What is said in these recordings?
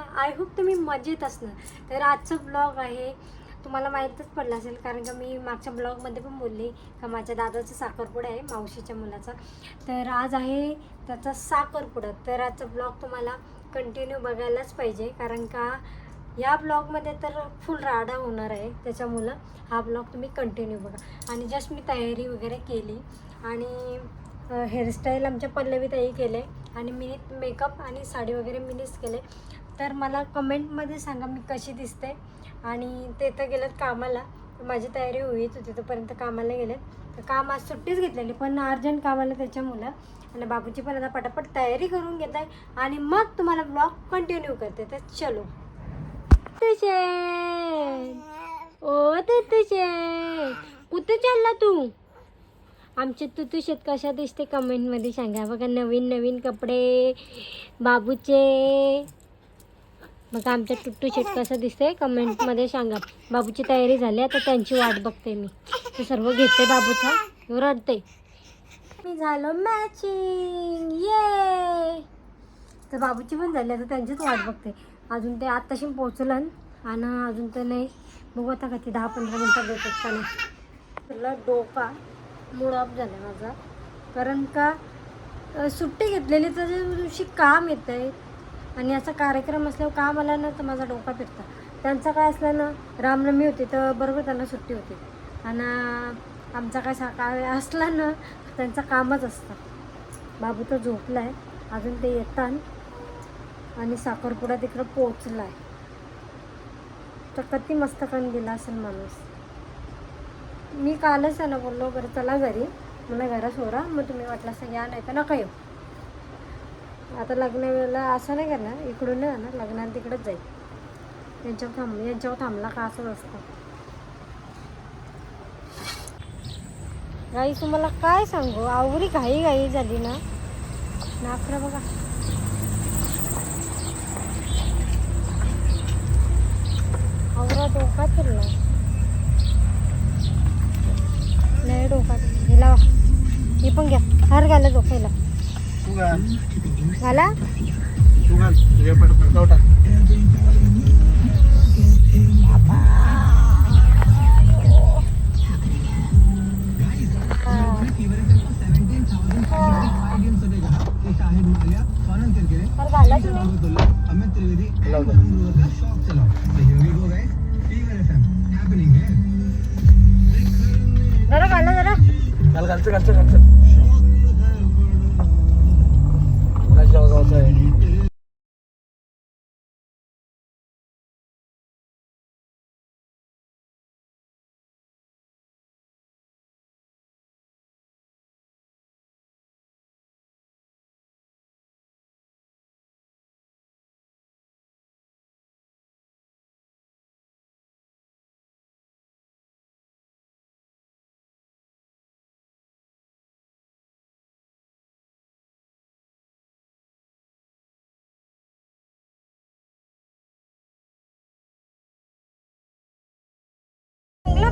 ना I hope तुम्ही मजेत असणार. तर आजचं ब्लॉग आहे तुम्हाला माहीतच पडलं असेल कारण का मी मागच्या ब्लॉगमध्ये पण बोलली का माझ्या दादाचा साखरपुडा आहे मावशीच्या मुलाचा. तर आज आहे त्याचा साखरपुडा. तर आजचा ब्लॉग तुम्हाला कंटिन्यू बघायलाच पाहिजे कारण का या ब्लॉगमध्ये तर फुल राडा होणार आहे त्याच्यामुळं हा ब्लॉग तुम्ही कंटिन्यू बघा. आणि जस्ट मी तयारी वगैरे केली आणि हेअरस्टाईल आमच्या पल्लवी ताई केले आणि मी मेकअप आणि साडी वगैरे मिनीच केले. तर मला कमेंटमध्ये सांगा मी कशी दिसते. आणि ते तर गेलं कामाला. माझी तयारी होईच होती तोपर्यंत कामाला गेलेत. तर काम आज सुट्टीच घेतलेली पण अर्जंट कामाला त्याच्यामुळं आणि बाबूची पण आता पटापट तयारी करून घेत आहे. आणि मग तुम्हाला ब्लॉग कंटिन्यू करते. तर चलो. तुझे ओ तुझे कुठे चालला तू? आमचे तुतू शेत कशा दिसते कमेंटमध्ये सांगा. बघा नवीन नवीन कपडे बाबूचे. मग आमच्या टुट्टू शेट कसं दिसते कमेंटमध्ये सांगा. बाबूची तयारी झाली आता त्यांची वाट बघते मी. ते सर्व घेते बाबूचा. रडते मी झालो मॅचिंग ये तर बाबूची पण झाली आता त्यांचीच वाट बघते. अजून ते आत्ताशी पोचलं आणि अजून तर नाही. बघू आता किती दहा पंधरा मिनटं देतात का नाही. तुला डोका मूड ऑफ झाला माझा. कारण का सुट्टी घेतलेली तर दिवशी काम येतं आहे आणि असा कार्यक्रम असल्यावर काम आला ना तर माझा डोका फिरता. त्यांचं काय असलं ना रामनवमी होती तर बरोबर त्यांना सुट्टी होती. आणि आमचा काय सकाळी असला ना त्यांचं कामच असतं. बाबू तर झोपला आहे अजून ते येतात. आणि साखरपुडा तिकडं पोचला आहे तर किती मस्त कण गेला असेल माणूस. मी कालच त्यांना बोललो बरं चला घरी. मला घरा सोडा मग तुम्ही वाटलं असं या नाही तर नका येऊ. आता लग्न वेळेला असं नाही करणार इकडून नाही जाणार लग्नाला तिकडंच जाईल. यांच्यावर थांब यांच्यावर थांबला का असंच असतं? गाई तुम्हाला काय सांगू? आवरी घाई घाई झाली ना. नाकरा बघा. आवरा डोका फिरला. नाही डोका. हे लावा हे पण घ्या. हार घाला डोक्याला. घाल घाला तू घाल तुझ्या पट पटकाव टाक हार घाला तुम्ही लाव दे. जरा घाला जरा घाल घालचं घालचं घालचं Okay.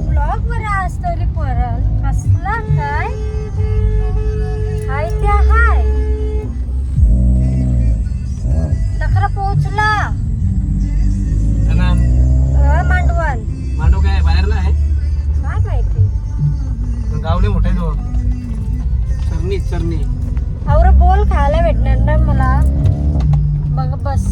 ब्लॉग बरा असतो रे परत कसला काय? हाय त्या हाय. तक्रा पोहोचला. अ, मांडवण मांडव काय बाहेरला आहे? काय माहिती? गावले मोठे तो चरणी चरणी. और बोल खायला भेटणार ना मला. बघ बस.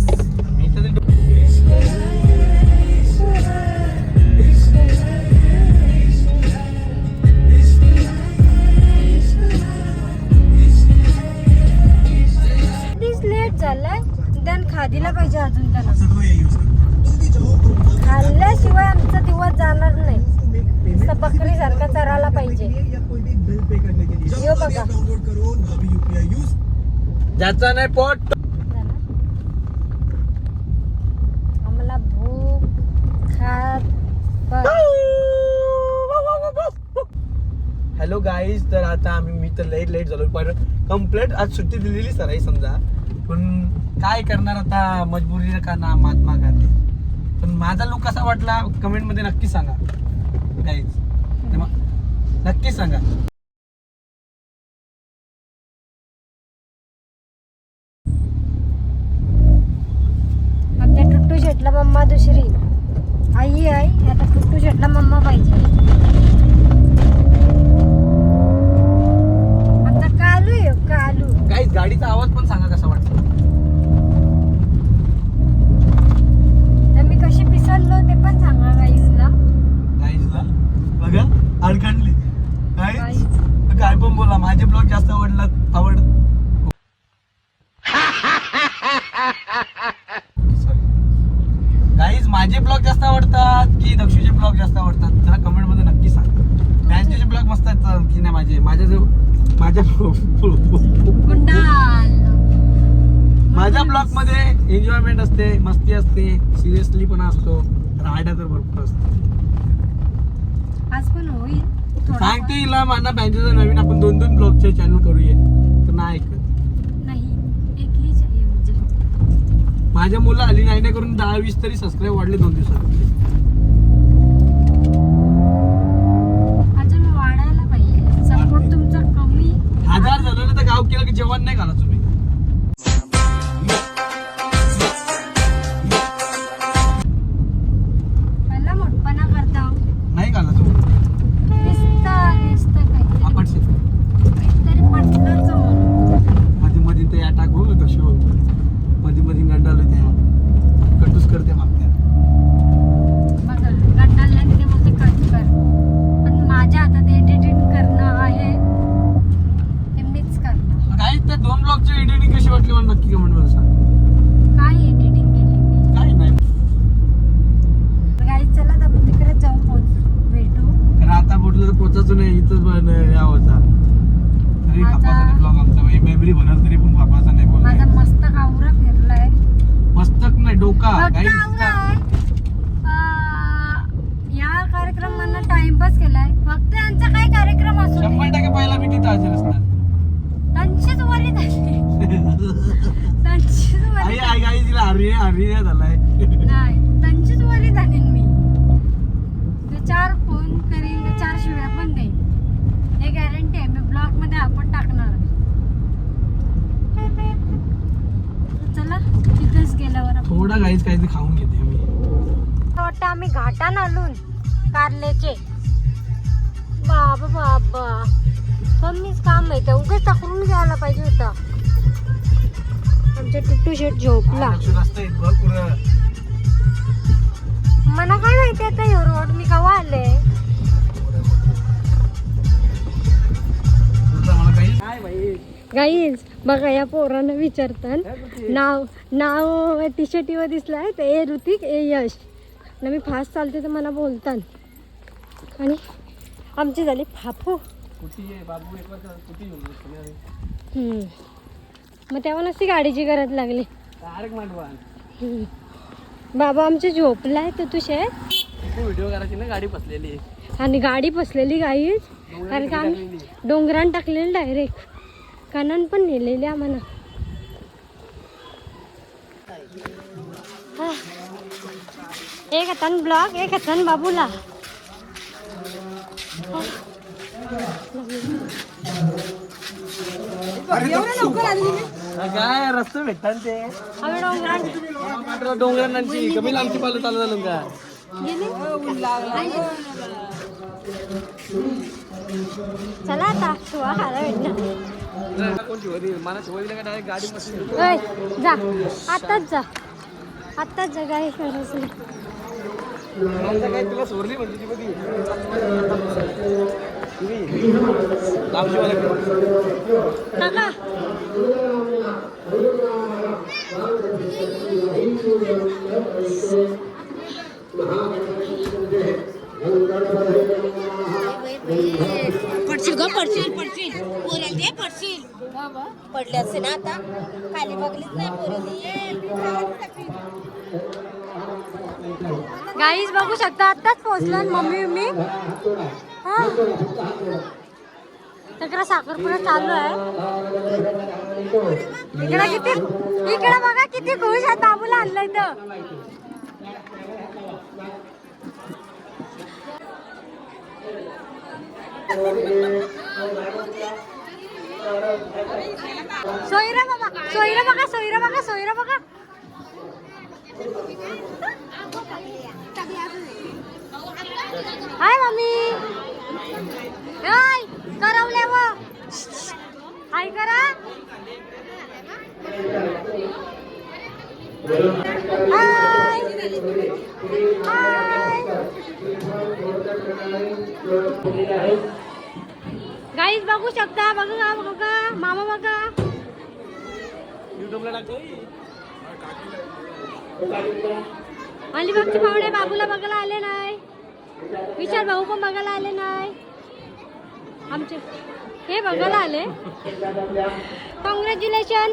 खादीला पाहिजे अजून त्याला खाल्ल्याशिवाय आमचा दिवस जाणार नाही. नुसतं बकरीसारखा चरायला पाहिजे. ज्याचा नाही पोट? आम्हाला भूक. हॅलो गाईज तर आता आम्ही मी तर लेट लेट झालो पण कंप्लीट आज सुट्टी दिलेली सर आहे समजा. पण काय करणार आता? मजबुरी का ना? महात्मा गांधी. पण माझा लुक कसा वाटला? कमेंटमध्ये नक्की सांगा. गाईज नक्की सांगा. शेटला मम्मा दुसरी. आई आहे आता टुट्टू शेटला मम्मा पाहिजे. आमचा कालू आहे कालू. काही गाडीचा आवाज पण सांगा कसा वाटतो पिसरलो ते पण सांगा गाईजला गाईजला बघा अडकणली गाईज काय पण बोला माझे ब्लॉग जास्त आवडला आवड गाईज माझे ब्लॉग जास्त आवडतात की दक्षूचे ब्लॉग जास्त आवडतात? जरा कमेंटमध्ये नक्की सांग. त्यांचे ब्लॉग मस्त आहेत की नाही माझे? माझ्या जो माझ्या माझ्या ब्लॉगमध्ये एन्जॉयमेंट असते मस्ती असते सिरियसली पण असतो राहायला तर भरपूर असतो. आज पण होईल थोडा सांगते हिला माझा बँकेचा नवीन आपण दोन दोन ब्लॉगचे चॅनल करूया. तर नाही ऐकत. मुझे माझ्या मुलं आली नाही नाही करून दहा वीस तरी सबस्क्राईब वाढले दोन दिवसात. नाही घाला तुम्ही दिसता दिसता काहीतरी आपण शिकू. काहीतरी पटलंच म्हणून मध्ये मध्ये ते अटॅक हो तशी हो मध्ये मध्ये गंडालो ते कटूस करते मागत्या बघा गंडाला ते बोलते कट कर पण माझ्या हातात एडिटिंग करणं आहे ते मीच करणार काही त्या दोन ब्लॉगची एडिटिंग कशी वाटली मला नक्की कमेंटमध्ये सांग काय एडिटिंग केली मी काही नाही गाई चला तर तिकडे जाऊन पोच भेटू कारण आता बोललं तर पोचायचं नाही इथंच पण या होता तरी माझा- खपाचा नाही ब्लॉग आमचा मेमरी बनल तरी पण खपाचा नाही माझा बोल मस्त कावरा फिरलाय मस्तक नाही डोका काही कावरा आहे. अं, या कार्यक्रमांना टाइमपास केलाय फक्त यांचा काय कार्यक्रम असू दे शंभर टक्के पहिला मी तिथं हजर असणार त्यांचीच वरी झाली त्यांचीच आई वरी आई आई तिला हरी हरी झालाय. नाही त्यांचीच वरी झाली मी ते चार फोन करीन ते चार शिव्या पण देईन. हे गॅरंटी आहे मी ब्लॉगमध्ये आपण टाकणार. चला तिथेच गेल्यावर आपण. थोडा गाईच काहीतरी खाऊन घेते मी. वाटतं आम्ही घाटान आलून कारल्याचे. बाबा बाबा. कमीच काम आहे ते उगाच टाकून घ्यायला पाहिजे होता. आमच्या टुट्टू शेट झोपला. आहे मला काय माहिती आता ह्यो रोड मी कवा आले? गाईज बघा या पोरांना विचारतात नाव नाव टी शर्टीवर दिसलाय ते ए ऋतिक ए यश. आणि मी फास्ट चालते तर मला बोलतात आणि आमची झाली फाफू. मग तेव्हा नसती गाडीची गरज लागली. बाबा आमचे झोपलाय तर तू शेत व्हिडिओ करायची ना गाडी बसलेली आणि गाडी बसलेली गाईच कारण का आम्ही डोंगरान टाकलेली डायरेक्ट कानान पण नेलेली आम्हाला. एक हातान ब्लॉग एक हातान बाबूला. काय रस्ते भेटतात ते. डोंगरांची कमी लांबची पालं चालू झालं का? चला आता शिवा खायला भेटणार वरी? मला काय डायरेक्ट गाडी जा. आत्ताच जा. आत्ताच जा. मला काय तुला सोडली म्हणजे ती बघी तुम्ही लांबची वाला काका पडशील ग पडशील पडशील पोराला दे पडशील पडले असते ना आता खाली बघलीच नाही पोरं गाईज बघू शकता आत्ताच पोहोचला मम्मी मी. तिकडं तिकडे साखरपुडा चालू आहे. इकडे किती इकडे बघा किती खुश आहे बाबूला आणलंय तर. सोयरा बाबा सोयरा बघा सोयरा बघा सोयरा बघा. हाय मम्मी. हाय करवले व. हाय करा. हाय. हाय. गाईज बघू शकता बघा बघा मामा बघा. युट्यूबला टाकतो अलिबागचे पाहुणे बाबूला बघायला आले नाही. विशाल भाऊ पण बघायला आले नाही. आमचे हे बघायला आले. कॉंग्रॅच्युलेशन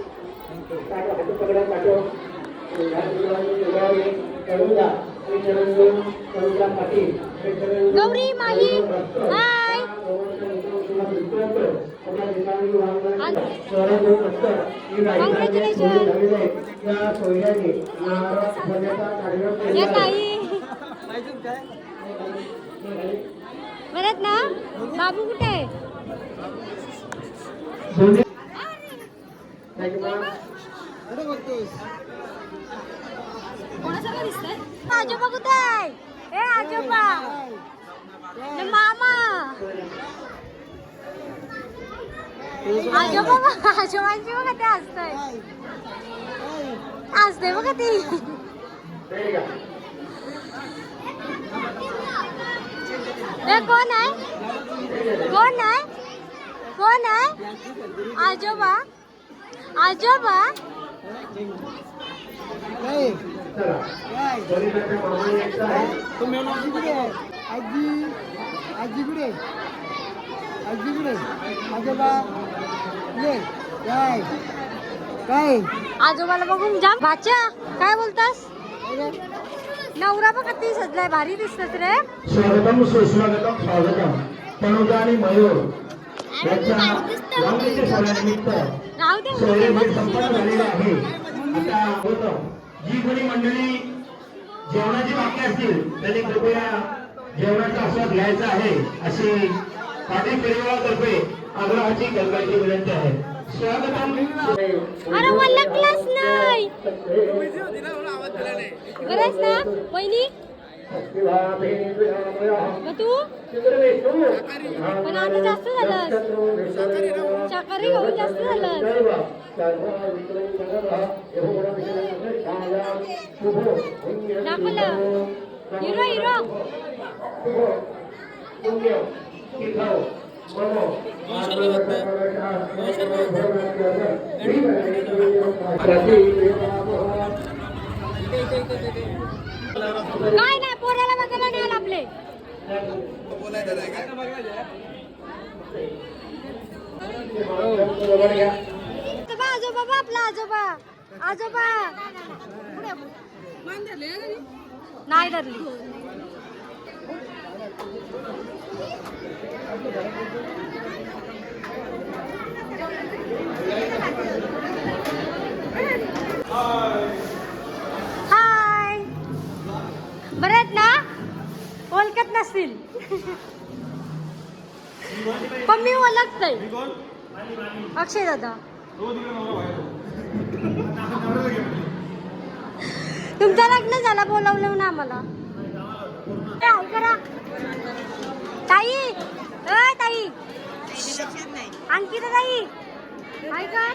गौरी माही हाय या ताई बरं ना बाबू कुठे आहे आजोबा कुठे आहे ए आजोबा न मामा आजोबा बघ, आजोबांची बघा ते असतंय असते बघा ती हे कोण आहे कोण आहे कोण आहे आजोबा आजोबा आजी आजी कुठे आजी कुठे आजोबा ये काय काय आजोबाला बघून जाम. भाच्या काय बोलतास? नवरा बघ किती सजलाय भारी दिसत रे. स्वागतम सुस्वागतम स्वागतम. तनुजा आणि मयूर यांच्या दे सोहळे भेट संपन्न झालेले आहे. आता होतं. जी कोणी मंडळी जेवणाची बाकी असतील त्यांनी कृपया जेवणाचा आस्वाद घ्यायचा आहे अशी पाटील परिवारातर्फे आग्रहाची कळकळीची विनंती आहे. स्वागतम. अरे मला क्लास नाही. बरंच ना वहिनी. मग तू? पण आता जास्त झालं शाकाहारी खाऊन जास्त झालं दाखवलं. Hero hero. काय नाही पोराला बघायला नाही आलं आपले. आजोबा आजोबा आपला आजोबा. आजोबा. नाही धरली. हाय. बरं आहेत ना? ओळखत नसतील. पण मी ओळखतय. अक्षय दादा. तुमचं लग्न झालं बोलावलं ना आम्हाला. ताई. अय ताई. अंकिता ताई काय काय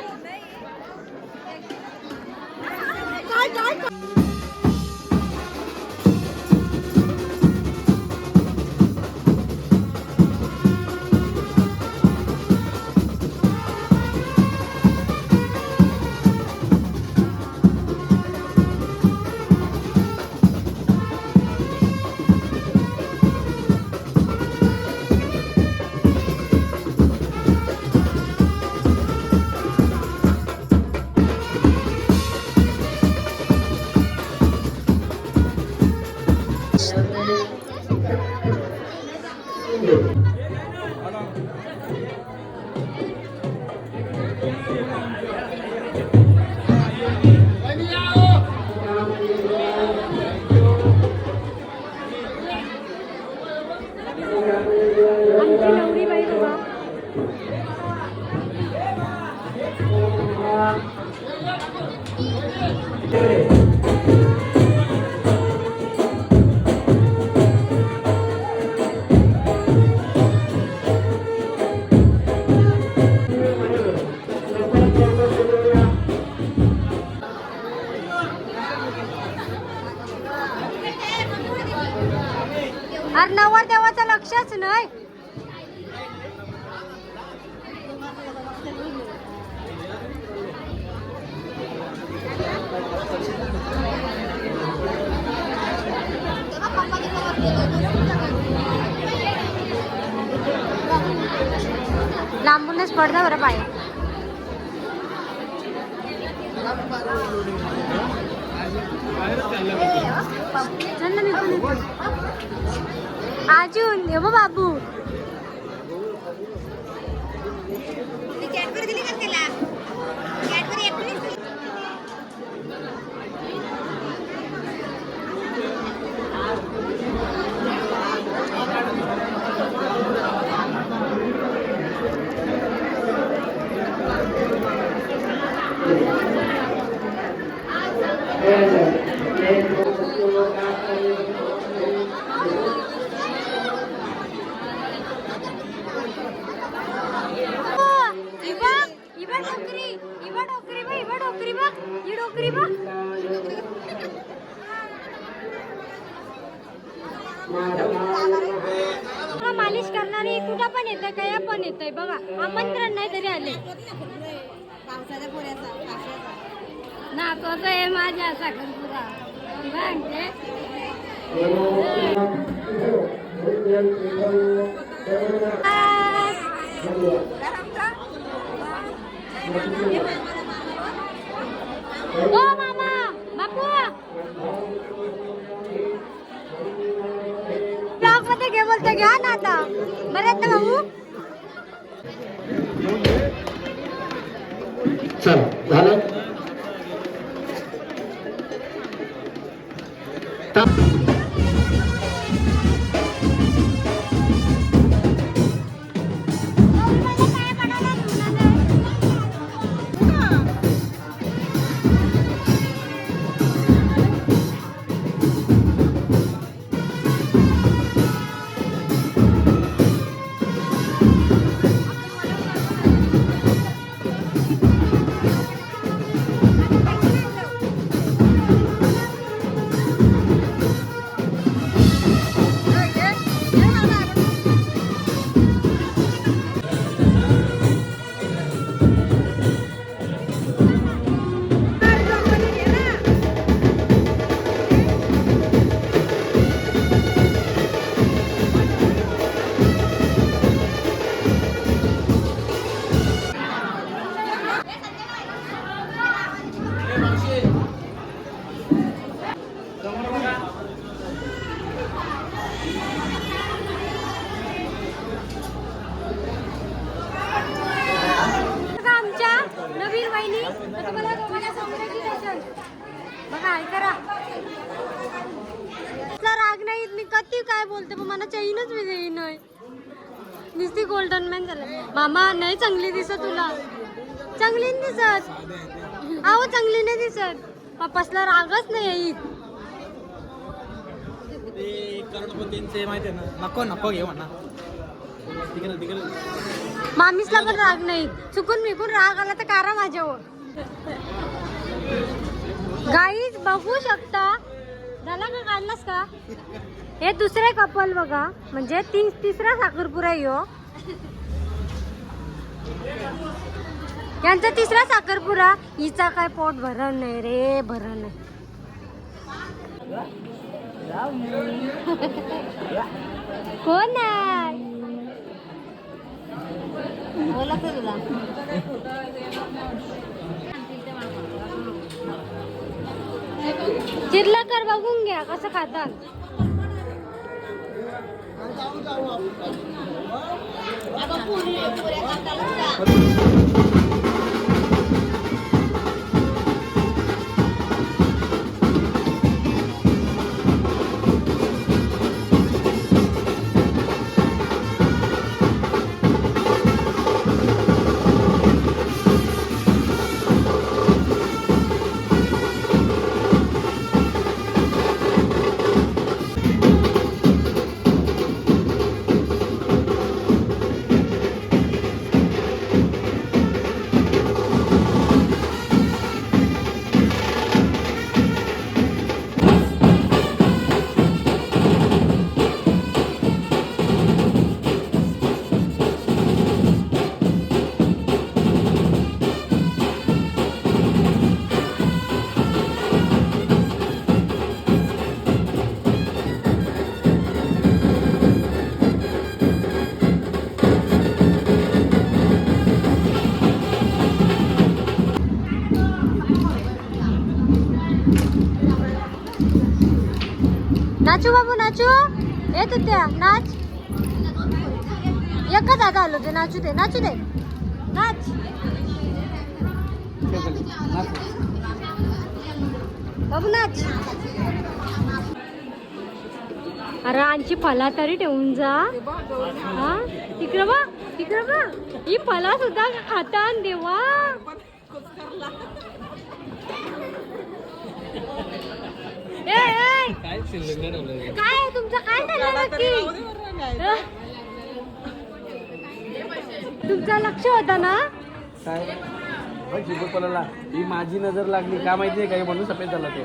Thank you. लांबूनच पडदा बरं निघू. अजून ये बाबू कॅडबरी दिली का त्याला कॅडबरी एकटीच दिली. ही बघ ही बघ डोकरी ही बघ डोकरी बघ ही बघ डोकरी बघ ही डोकरी बघ बघा, मालिश करणारी कुठं पण येत काय पण येत बघा. आमंत्रण नाही तरी आले. पावसाच्या पोऱ्याचा. नातवाचं आहे माझ्या साखरपुरा म्हणते ओ मामा बापू. ब्लॉगमध्ये घे बोलतो घ्या ना आता. बरं ना भाऊ? चल झालं? दिसत तुला? चांगली नाही दिसत. अहो चांगली नाही दिसत. पप्पासला रागच नाही ते माहिती आहे ना. नको नको घेऊ तिकडे तिकडे. मामीसला पण राग नाही. चुकून मिकून राग आला तर कारा माझ्यावर. गाईज बघू शकता. झाला का काढलास का? हे दुसरे कपल बघा. म्हणजे तीन तिसरा साखरपुरा आहे ह्यो यांचा तिसरा साखरपुरा हिचा काय पोट भरण नाही रे भरण नाही. कोण आहे? बोला तुला. चिरला कर बघून घ्या कसं खातात. 那个库里库里还打篮球啊？नाचू बाबू नाचू. येत होत्या नाच. एका जागा आलो ते नाचू दे नाचू दे. नाच. बाबू नाच. अरे आणखी फला तरी ठेवून जा. हा? तिकडं बा तिकडं बा ही फला सुद्धा खाता देवा. काय तुमचं? काय झालं नक्की. तुमचं लक्ष होता ना? ही माझी नजर लागली. का माहितीये काय म्हणून सफेद झाला तो.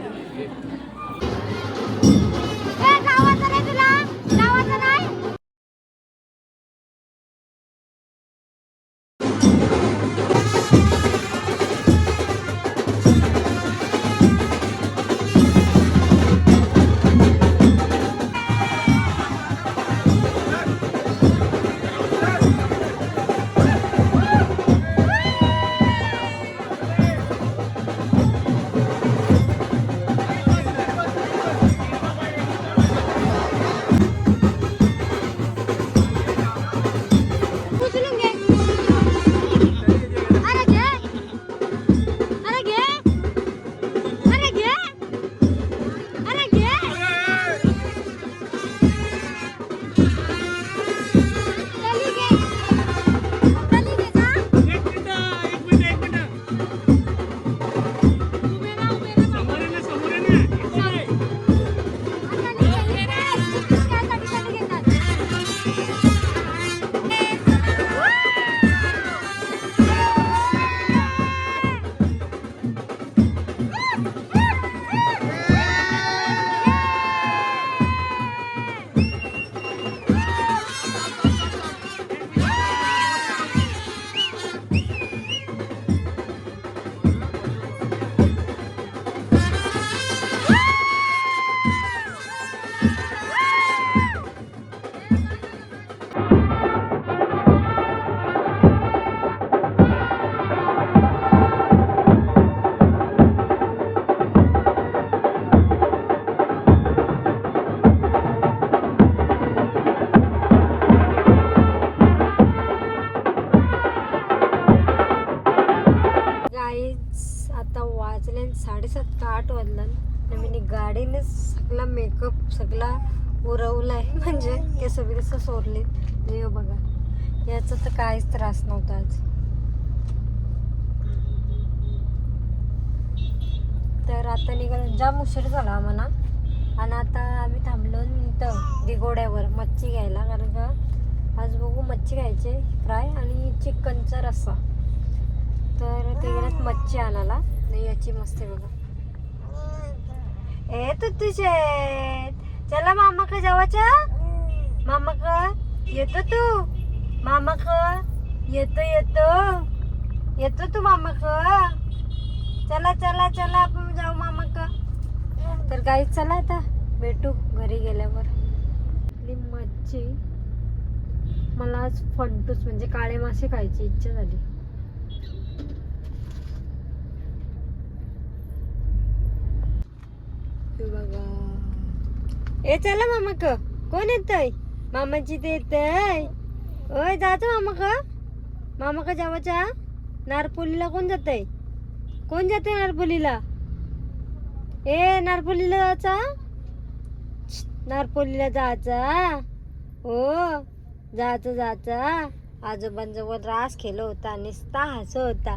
बिस हे हो बघा याचा तर काहीच त्रास नव्हता आज. तर आता निघालो जाम उशीर झाला आम्हाला. आणि आता आम्ही थांबलो इथं दिगोड्यावर मच्छी घ्यायला. कारण का आज बघू मच्छी घ्यायचे फ्राय आणि चिकनचा रस्सा. तर ते गेल्यात मच्छी आणायला. याची मस्त बघा. ए तू तुझे चला मामा का जावाच्या मामा का येतो तू. मामा ख. येतो येतो. येतो तू मामा ख. चला चला चला आपण जाऊ मामा का तर गाईच चला आता. भेटू घरी गेल्यावर. आपली मच्छी मला आज फंटूस म्हणजे काळे मासे खायची इच्छा झाली. बघा. ए चला मामा क कोण येतय? मामाची ते येतय ओय जायचं मामा का मामा का जावाच्या नारपोलीला कोण जात आहे कोण जाते नारपोलीला? ए नारपोलीला जायचा? नारपोलीला जायचा? हो जायचं जायचं. आजोबांजवळ रास खेळ होता निस्ता हस होता.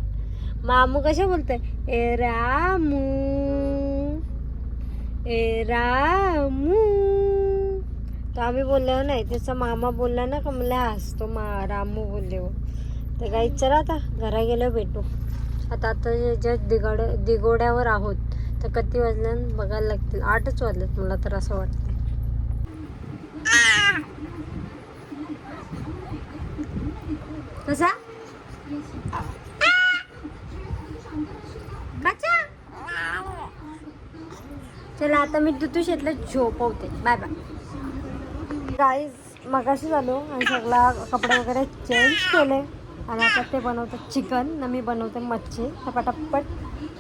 मामू कशा बोलतोय? ए रामू. ए रामू. तर आम्ही बोललो नाही त्याचा मामा बोलला ना का मला हसतो मा रामू बोलले हो. तर काही चला आता घरा गेलो भेटू. आता आता ज्या दिगड दिगोड्यावर आहोत तर किती वाजल्यान बघायला लागतील. आठच वाजलेत मला तर असं वाटतं कसा? कसा चला आता मी दुतू शेतला झोपवते. Bye bye. गाईज मगाशी झालो आणि सगळा कपडे वगैरे चेंज केले. आणि आता ते बनवतात चिकन ना मी बनवते मच्छी. तर पटापट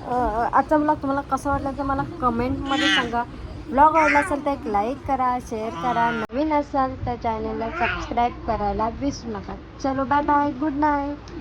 अं, आजचा ब्लॉग तुम्हाला कसं वाटलं तर मला कमेंटमध्ये सांगा. ब्लॉग आवडला असेल तर एक लाईक करा शेअर करा. नवीन असाल तर चॅनलला सबस्क्राईब करायला विसरू नका. चलो बाय बाय गुड नाईट